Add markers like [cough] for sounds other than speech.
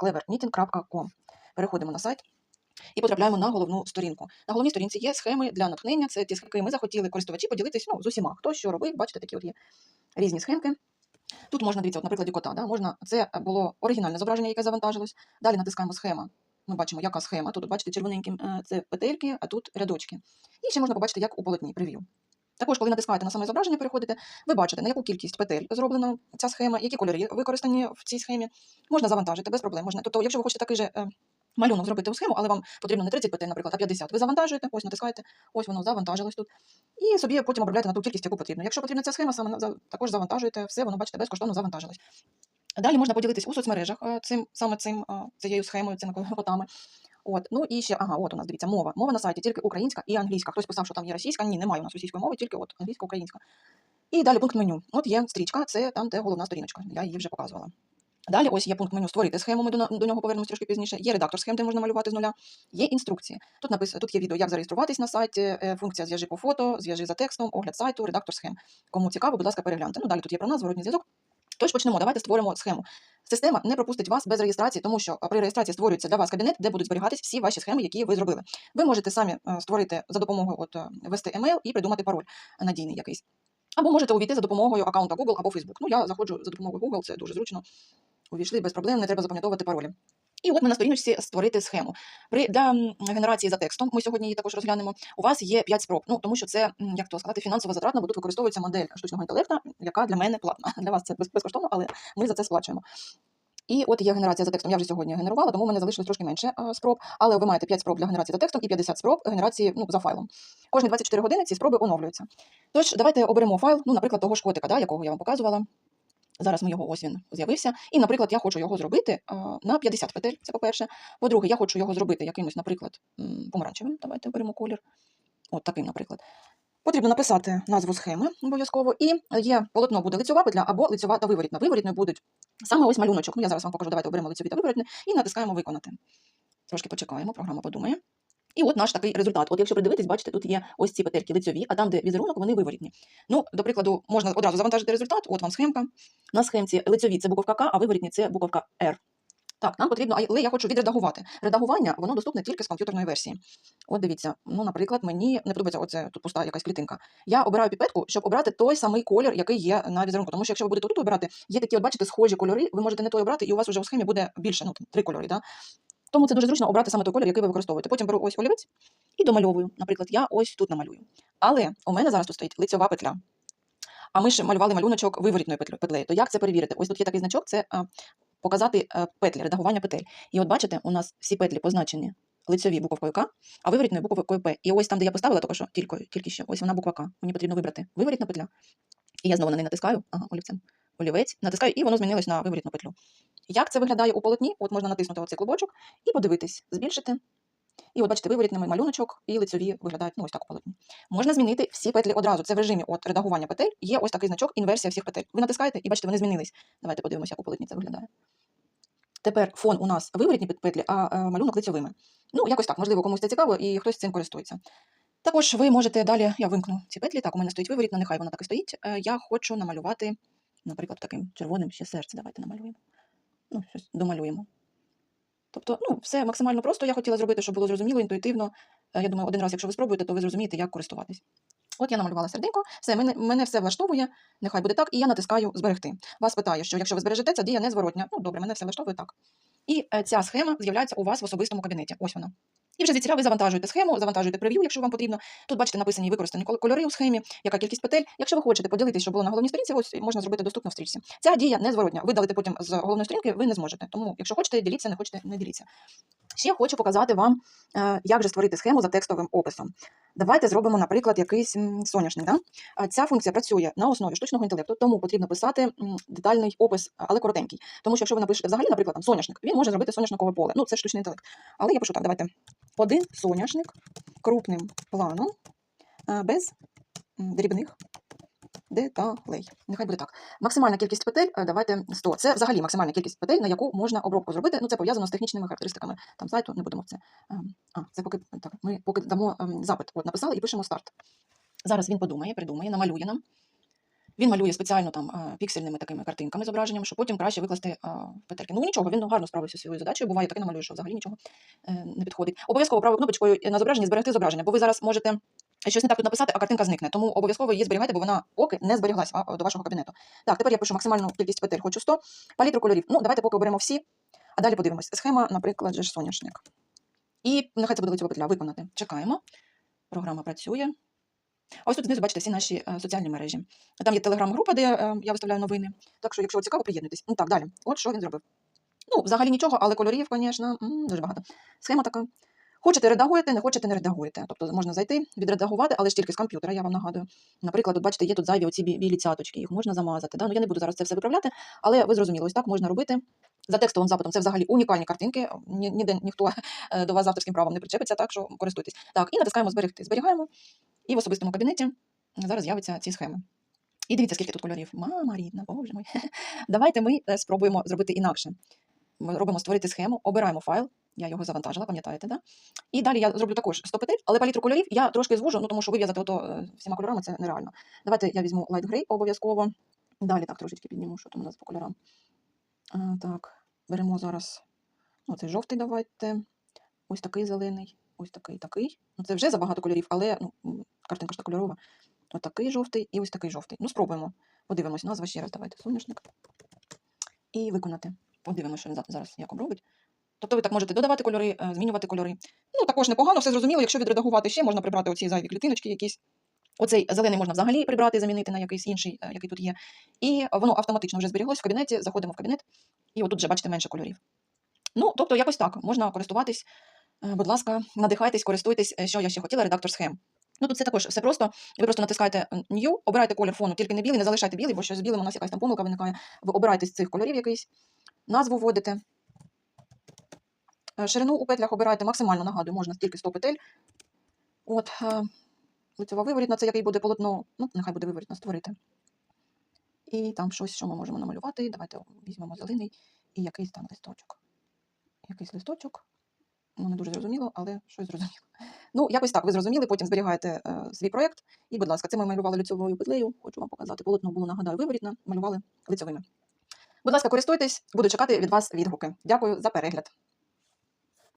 cleverknitting.com. Переходимо на сайт і потрапляємо на головну сторінку. На головній сторінці є схеми для натхнення. Це ті, з якими ми захотіли користувачі поділитись ну, з усіма. Хто що робив, бачите, такі от є різні схемки. Тут можна дивіться, от, на кота, да, можна, це було оригінальне зображення, яке завантажилось. Далі натискаємо схема. Ми бачимо, яка схема. Тут, бачите, червоненьким е, це петельки, а тут рядочки. І ще можна побачити, як у полотні прев'ю. Також, коли натискаєте на саме зображення, переходите, ви бачите, на яку кількість петель зроблена ця схема, які кольори використані в цій схемі. Можна завантажити без проблем. Можна. Тобто, якщо ви хочете такий же е, малюнок зробити у схему, але вам потрібно не 30 петель, наприклад, а 50, ви завантажуєте, ось натискаєте, ось воно завантажилось тут. І собі потім обробляєте на ту кількість, яку потрібно. Якщо потрібна ця схема, саме також завантажуєте все, воно бачите, безкоштовно завантажилось. Далі можна поділитись у соцмережах е, цим, саме цим, е, цією схемою, цими котами. От, ну і ще, ага, от у нас дивіться, мова. Мова на сайті тільки українська і англійська. Хтось писав, що там є російська. Ні, немає у нас російської мови, тільки от англійська, українська. І далі пункт меню. От є стрічка, це там, де головна сторіночка. Я її вже показувала. Далі ось є пункт меню створити схему, ми до, до нього повернемось трошки пізніше. Є редактор схем, де можна малювати з нуля. Є інструкції. Тут напис... тут є відео, як зареєструватись на сайті, е, функція зв'яжи по фото, зв'яжи за текстом, огляд сайту, редактор схем. Кому цікаво, будь ласка, перегляньте. Ну далі тут є про нас, зворотній зв'язок. Тож почнемо. Давайте створимо схему. Система не пропустить вас без реєстрації, тому що при реєстрації створюється для вас кабінет, де будуть зберігатись всі ваші схеми, які ви зробили. Ви можете самі е, створити за допомогою от е, ввести емейл і придумати пароль надійний якийсь. Або можете увійти за допомогою аккаунта Google або Facebook. Ну, я заходжу за допомогою Google, це дуже зручно. Увійшли без проблем, не треба запам'ятовувати паролі. І от ми на сторіночці створити схему. При для генерації за текстом, ми сьогодні її також розглянемо. У вас є 5 спроб. Ну тому що це як то сказати, фінансово затратно, бо тут використовується модель штучного інтелекту, яка для мене платна. [laughs] Для вас це безкоштовно, але ми за це сплачуємо. І от є генерація за текстом. Я вже сьогодні генерувала, тому в мене залишилось трошки менше е, спроб. Але ви маєте 5 спроб для генерації за текстом і 50 спроб генерації ну, за файлом. Кожні 24 години ці спроби оновлюються. Тож давайте оберемо файл, ну, наприклад, того ж котика, да, якого я вам показувала. Зараз ми його ось він з'явився. І, наприклад, я хочу його зробити на 50 петель. Це по-перше. По-друге, я хочу його зробити якимось, наприклад, помаранчевим. Давайте оберемо колір. От таким, наприклад. Потрібно написати назву схеми обов'язково. І є полотно буде лицьова петля або лицьова та виворітна. Виворітною будуть саме ось малюночок. Ну, я зараз вам покажу. Давайте оберемо лицьові та виворітні і натискаємо виконати. Трошки почекаємо, програма подумає. І от наш такий результат. От якщо придивитись, бачите, тут є ось ці петельки лицьові, а там, де візерунок, вони виворітні. Ну, до прикладу, можна одразу завантажити результат. От вам схемка. На схемці лицьові це буковка К, а виворітні це буковка Р. Так, нам потрібно, але я хочу відредагувати. Редагування воно доступне тільки з комп'ютерної версії. От дивіться, ну, наприклад, мені не подобається оце тут пуста якась клітинка. Я обираю піпетку, щоб обрати той самий колір, який є на візерунку. Тому що якщо ви будете тут обирати, є такі, от бачите, схожі кольори, ви можете не той обрати, і у вас вже у схемі буде більше, ну три кольори. Да? Тому це дуже зручно обрати саме той колір, який ви використовуєте. Потім беру ось олівець і домальовую. Наприклад, я ось тут намалюю. Але у мене зараз тут стоїть лицьова петля. А ми ж малювали малюночок виворітною петлею. То як це перевірити? Ось тут є такий значок, це а, показати е, петлі, редагування петель. І от бачите, у нас всі петлі позначені лицьові буковкою К, а виворітною буковкою П. І ось там, де я поставила тільки що, тільки, тільки що, ось вона буква К. Мені потрібно вибрати виворітна петля. І я знову на неї натискаю, ага, олівцем, олівець, натискаю, і воно змінилось на виворітну петлю. Як це виглядає у полотні? От можна натиснути оцей клубочок і подивитись, збільшити. І от бачите, виворітний малюночок і лицьові виглядають ну, ось так у полотні. Можна змінити всі петлі одразу. Це в режимі от редагування петель. Є ось такий значок інверсія всіх петель. Ви натискаєте і бачите, вони змінились. Давайте подивимося, як у полотні це виглядає. Тепер фон у нас виворітні пет- петлі, а е, малюнок лицьовими. Ну, якось так, можливо, комусь це цікаво і хтось цим користується. Також ви можете далі, я вимкну ці петлі, так, у мене стоїть виворітна, нехай вона так і стоїть. Е, Я хочу намалювати, наприклад, таким червоним ще серце. Давайте намалюємо. Ну, щось домалюємо. Тобто, ну, все максимально просто. Я хотіла зробити, щоб було зрозуміло, інтуїтивно. Е, Я думаю, один раз, якщо ви спробуєте, то ви зрозумієте, як користуватись. От я намалювала серденько, все, мене, мене все влаштовує, нехай буде так, і я натискаю зберегти. Вас питає, що якщо ви збережете, ця дія незворотня. Ну, добре, мене все влаштовує так. І е, ця схема з'являється у вас в особистому кабінеті. Ось вона. І вже звідсіля ви завантажуєте схему, завантажуєте прев'ю, якщо вам потрібно. Тут бачите написані використані кольори у схемі, яка кількість петель. Якщо ви хочете поділитися, що було на головній сторінці, ось можна зробити доступно в стрічці. Ця дія незворотня. Видалити потім з головної сторінки ви не зможете. Тому, якщо хочете, діліться, не хочете, не діліться. Ще хочу показати вам, е, як же створити схему за текстовим описом. Давайте зробимо, наприклад, якийсь соняшник. Да? Ця функція працює на основі штучного інтелекту, тому потрібно писати детальний опис, але коротенький. Тому що якщо ви напишете взагалі, наприклад, там соняшник, він може зробити соняшникове поле. Ну, це штучний інтелект. Але я пишу так, давайте. Один соняшник крупним планом, е, без дрібних деталей. Нехай буде так. Максимальна кількість петель, е, давайте 100. Це взагалі максимальна кількість петель, на яку можна обробку зробити. Ну, це пов'язано з технічними характеристиками там сайту, не будемо це. ем, А, це поки так. Ми поки дамо ем, запит. От написали і пишемо старт. Зараз він подумає, придумає, намалює нам. Він малює спеціально там е, піксельними такими картинками зображенням, щоб потім краще викласти е, петельки. Ну нічого, він гарно справився зі своєю задачею. Буває таке намалює, що взагалі нічого не підходить. Обов'язково правою кнопочкою на зображенні зберегти зображення, бо ви зараз можете щось не так тут написати, а картинка зникне. Тому обов'язково її зберігайте, бо вона поки не зберіглася до вашого кабінету. Так, тепер я пишу максимальну кількість петель, хочу 100. Палітру кольорів. Ну, давайте поки оберемо всі, а далі подивимось. Схема, наприклад, же соняшник. І нехай це буде лицева петля. Виконати. Чекаємо. Програма працює. А ось тут знизу бачите всі наші е, соціальні мережі. Там є телеграм-група, де е, я виставляю новини. Так що, якщо цікаво, приєднуйтесь. Ну так, далі. От що він зробив. Ну, взагалі нічого, але кольорів, звісно, дуже багато. Схема така. Хочете редагуєте, не хочете, не редагуєте. Тобто можна зайти, відредагувати, але ж тільки з комп'ютера, я вам нагадую. Наприклад, от бачите, є тут зайві оці білі цяточки, їх можна замазати. Да? Ну, я не буду зараз це все виправляти, але ви зрозуміли, ось так можна робити. За текстовим запитом це взагалі унікальні картинки. Ні- Ніде ніхто е, до вас з авторським правом не причепиться, так що користуйтесь. Так, і натискаємо зберегти. Зберігаємо. І в особистому кабінеті зараз з'являться ці схеми. І дивіться, скільки тут кольорів. Мама рідна, боже мой. [laughs] Давайте ми е, спробуємо зробити інакше. Ми робимо створити схему, обираємо файл. Я його завантажила, пам'ятаєте, да? І далі я зроблю також 100 петель, але палітру кольорів я трошки звужу, ну тому що вив'язати ото е, всіма кольорами це нереально. Давайте я візьму light gray обов'язково. Далі так трошечки підніму, що там у нас по кольорам. А, так, беремо зараз ну, цей жовтий давайте. Ось такий зелений, ось такий, такий. Ну, це вже забагато кольорів, але ну, картинка ж та кольорова. Ось такий жовтий і ось такий жовтий. Ну, спробуємо. Подивимось. Назва ще раз давайте. Соняшник. І виконати. Подивимося, що він зараз як робить. Тобто ви так можете додавати кольори, е, змінювати кольори. Ну, також непогано, все зрозуміло. Якщо відредагувати ще, можна прибрати оці зайві клітиночки якісь. Оцей зелений можна взагалі прибрати, замінити на якийсь інший, е, який тут є. І воно автоматично вже зберіглось в кабінеті. Заходимо в кабінет, і отут вже бачите менше кольорів. Ну, тобто, якось так можна користуватись. Е, Будь ласка, надихайтесь, користуйтесь, що я ще хотіла, редактор схем. Ну, тут це також все просто. Ви просто натискаєте New, обирайте колір фону, тільки не білий, не залишайте білий, бо що з білим у нас якась там помилка виникає. Ви обираєте з цих кольорів якийсь, назву вводите. Е, Ширину у петлях обирайте максимально, нагадую, можна стільки 100 петель. От, е, лицева виворітна, це який буде полотно, ну, нехай буде виворітна створити. І там щось, що ми можемо намалювати. Давайте візьмемо зелений і якийсь там листочок. Якийсь листочок. Ну, не дуже зрозуміло, але щось зрозуміло. Ну, якось так, ви зрозуміли, потім зберігаєте е, свій проєкт. І, будь ласка, це ми малювали лицевою петлею. Хочу вам показати. Полотно було, нагадаю, виворітне, малювали лицевими. Будь ласка, користуйтесь, буду чекати від вас відгуки. Дякую за перегляд.